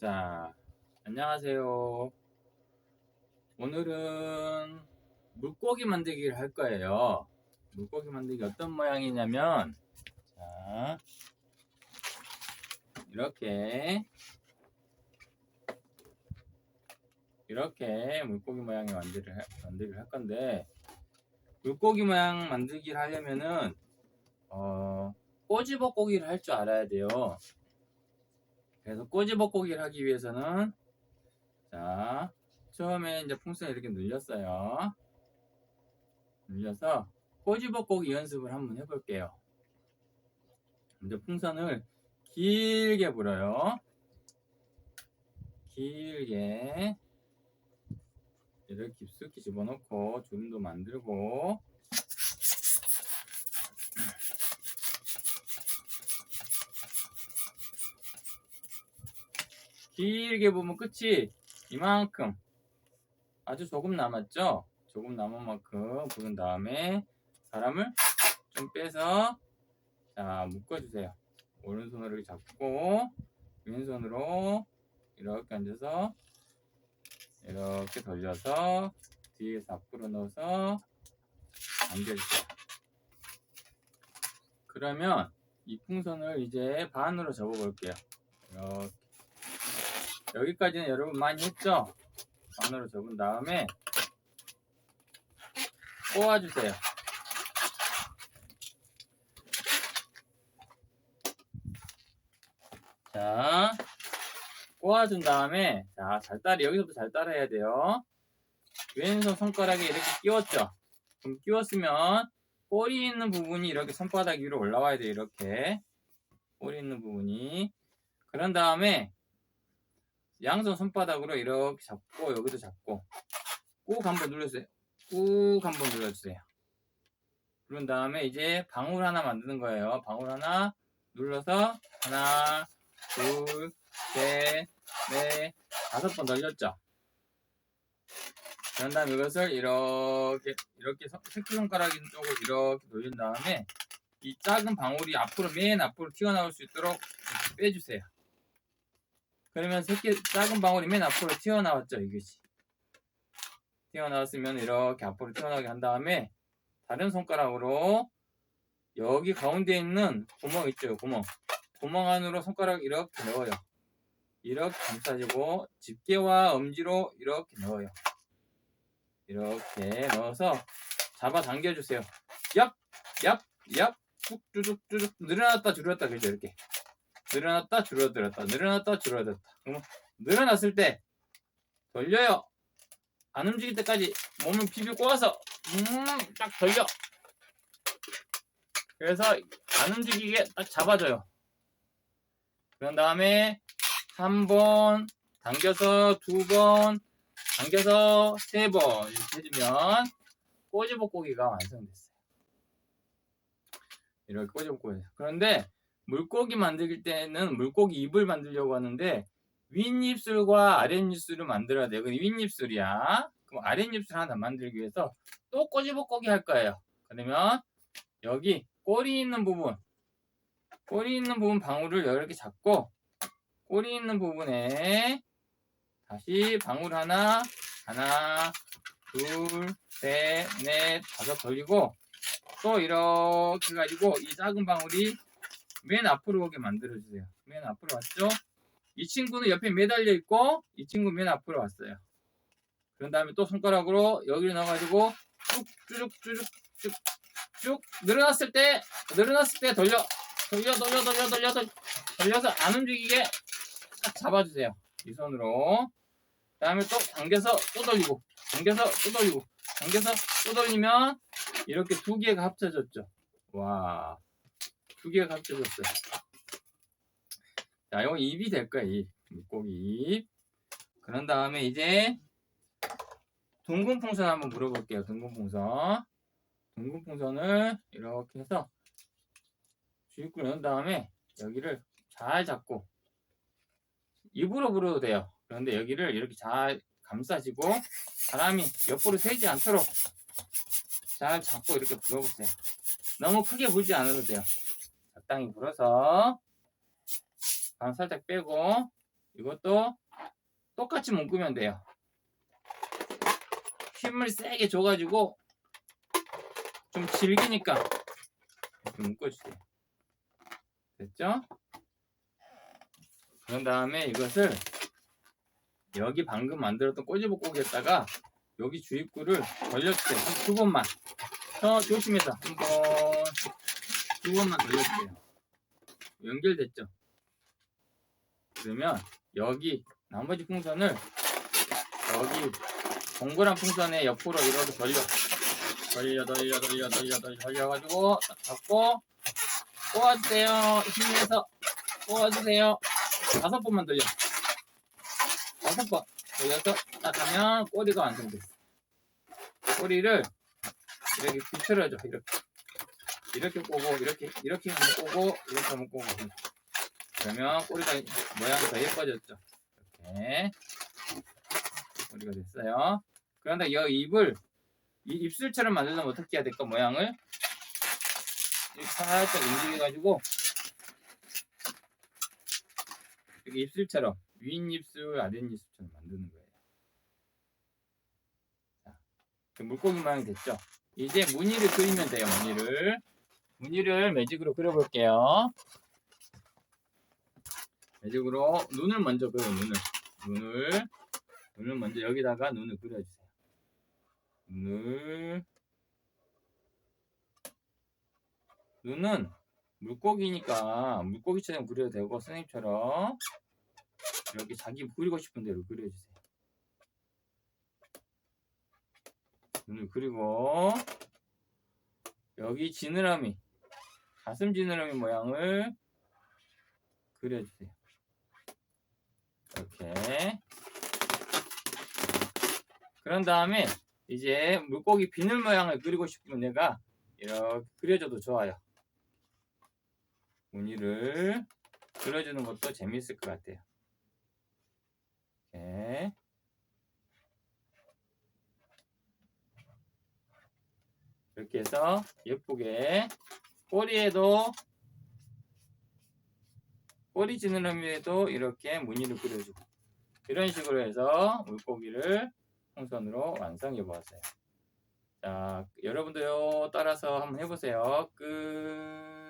자, 안녕하세요. 오늘은 물고기 만들기를 할 거예요. 물고기 만들기 어떤 모양이냐면, 자, 이렇게, 이렇게 물고기 모양의 만들기를, 할- 만들기를 할 건데, 물고기 모양 만들기를 하려면은, 어, 꼬집어 고기를 할 줄 알아야 돼요. 그래서 꼬집어고기를 하기 위해서는 자 처음에 이제 풍선을 이렇게 눌렸어요. 눌려서 꼬집어고기 연습을 한번 해볼게요. 이제 풍선을 길게 불어요. 길게 이렇게 깊숙이 집어넣고 주름도 만들고 길게 보면 끝이 이만큼 아주 조금 남았죠? 조금 남은 만큼 부른 다음에 사람을 좀 빼서 자 묶어주세요. 오른손으로 잡고 왼손으로 이렇게 앉아서 이렇게 돌려서 뒤에서 앞으로 넣어서 당겨주세요. 그러면 이 풍선을 이제 반으로 접어볼게요. 이렇게 여기까지는 여러분 많이 했죠? 반으로 접은 다음에 꼬아주세요. 자, 꼬아준 다음에 자, 잘 따라 여기서부터 잘 따라해야 돼요. 왼손 손가락에 이렇게 끼웠죠? 그럼 끼웠으면 꼬리 있는 부분이 이렇게 손바닥 위로 올라와야 돼요. 이렇게 꼬리 있는 부분이 그런 다음에 양손 손바닥으로 이렇게 잡고 여기도 잡고 꾹 한번 눌러주세요. 꾹 한번 눌러주세요. 그런 다음에 이제 방울 하나 만드는 거예요. 방울 하나 눌러서 하나, 둘, 셋, 넷, 다섯 번 돌렸죠. 그런 다음에 이것을 이렇게 이렇게 서- 새끼손가락 쪽을 이렇게 돌린 다음에 이 작은 방울이 앞으로 맨 앞으로 튀어나올 수 있도록 빼주세요. 그러면 새끼 작은 방울이 맨 앞으로 튀어나왔죠 이것이 튀어나왔으면 이렇게 앞으로 튀어나오게 한 다음에 다른 손가락으로 여기 가운데 있는 구멍 있죠 구멍. 구멍 안으로 손가락 이렇게 넣어요. 이렇게 감싸주고 집게와 엄지로 이렇게 넣어요. 이렇게 넣어서 잡아 당겨주세요. 얍 얍 얍. 쭉쭉쭉쭉 늘어났다 줄였다 그죠 이렇게 늘어났다 줄어들었다. 늘어났다 줄어들었다. 그러면 늘어났을 때 돌려요. 안 움직일 때까지 몸을 비비 꼬아서 음딱 돌려. 그래서 안 움직이게 딱 잡아줘요. 그런 다음에 한 번 당겨서 두 번 당겨서 세 번 이렇게 해주면 꼬지볶고기가 완성됐어요. 이렇게 꼬지볶고기 그런데 물고기 만들 때는 물고기 입을 만들려고 하는데 윗입술과 아랫입술을 만들어야 돼요. 그 윗입술이야. 그럼 아랫입술 하나 만들기 위해서 또 꼬지볶고기 할 거예요. 그러면 여기 꼬리 있는 부분, 꼬리 있는 부분 방울을 이렇게 잡고 꼬리 있는 부분에 다시 방울 하나, 하나, 둘, 셋, 넷, 다섯 돌리고 또 이렇게 가지고 이 작은 방울이 맨 앞으로 오게 만들어주세요. 맨 앞으로 왔죠? 이 친구는 옆에 매달려 있고 이 친구 맨 앞으로 왔어요. 그런 다음에 또 손가락으로 여기를 넣어가지고 쭉쭉쭉쭉쭉 쭉 늘어났을 때 늘어났을 때 돌려 돌려 돌려 돌려 돌려 돌려 돌려서 안 움직이게 딱 잡아주세요. 이 손으로. 그다음에 또 당겨서 또 돌리고 당겨서 또 돌리고 당겨서 또 돌리면 이렇게 두 개가 합쳐졌죠. 와. 두 개가 합쳐졌어요. 자, 이거 입이 될 거야, 입. 물고기 입. 그런 다음에 이제 둥근 풍선 한번 물어볼게요. 둥근 풍선. 둥근 풍선을 이렇게 해서 주입구 넣은 다음에 여기를 잘 잡고 입으로 불어도 돼요. 그런데 여기를 이렇게 잘 감싸지고 바람이 옆으로 새지 않도록 잘 잡고 이렇게 불어보세요. 너무 크게 불지 않아도 돼요. 적당히 불어서 반 살짝 빼고 이것도 똑같이 묶으면 돼요. 힘을 세게 줘가지고 좀 질기니까 이렇게 묶어주세요. 됐죠? 그런 다음에 이것을 여기 방금 만들었던 꼬지볶고기에다가 여기 주입구를 돌려주세요. 한두 번만. 저 조심해서 한 번, 두 번만 돌려주세요. 연결됐죠? 그러면 여기 나머지 풍선을 여기 동그란 풍선의 옆으로 이렇게 돌려 돌려 돌려 돌려 돌려 돌려 돌려가지고 딱 잡고 꼬아주세요. 힘내서 꼬아주세요. 다섯 번만 돌려. 다섯 번 돌려서 딱 하면 꼬리가 완성됐어. 꼬리를 이렇게 비틀어줘 이렇게 이렇게 꼬고 이렇게 이렇게 하면 꼬고 이렇게 하면 꼬고. 그러면 꼬리가 모양이 더 예뻐졌죠? 이렇게. 꼬리가 됐어요. 그런데 이 입을 이 입술처럼 만들려면 어떻게 해야 될까 모양을? 이렇게 살짝 움직여가지고 이렇게 입술처럼 윗입술 아랫입술처럼 만드는 거예요. 자, 그 물고기 모양이 됐죠? 이제 무늬를 그리면 돼요 무늬를 무늬를 매직으로 그려볼게요. 매직으로 눈을 먼저 그려요 눈을. 눈을 눈을 먼저 여기다가 눈을 그려주세요. 눈을. 눈은 물고기니까 물고기처럼 그려도 되고 선생님처럼 이렇게 자기 그리고 싶은 대로 그려주세요. 눈을 그리고 여기 지느러미 가슴 지느러미 모양을 그려주세요. 이렇게 그런 다음에 이제 물고기 비늘 모양을 그리고 싶으면 내가 이렇게 그려줘도 좋아요. 무늬를 그려주는 것도 재미있을 것 같아요. 이렇게. 이렇게 해서 예쁘게 꼬리에도 꼬리 지느러미에도 이렇게 무늬를 그려주고 이런 식으로 해서 물고기를 풍선으로 완성해 보았어요. 자, 여러분도요 따라서 한번 해보세요. 끝.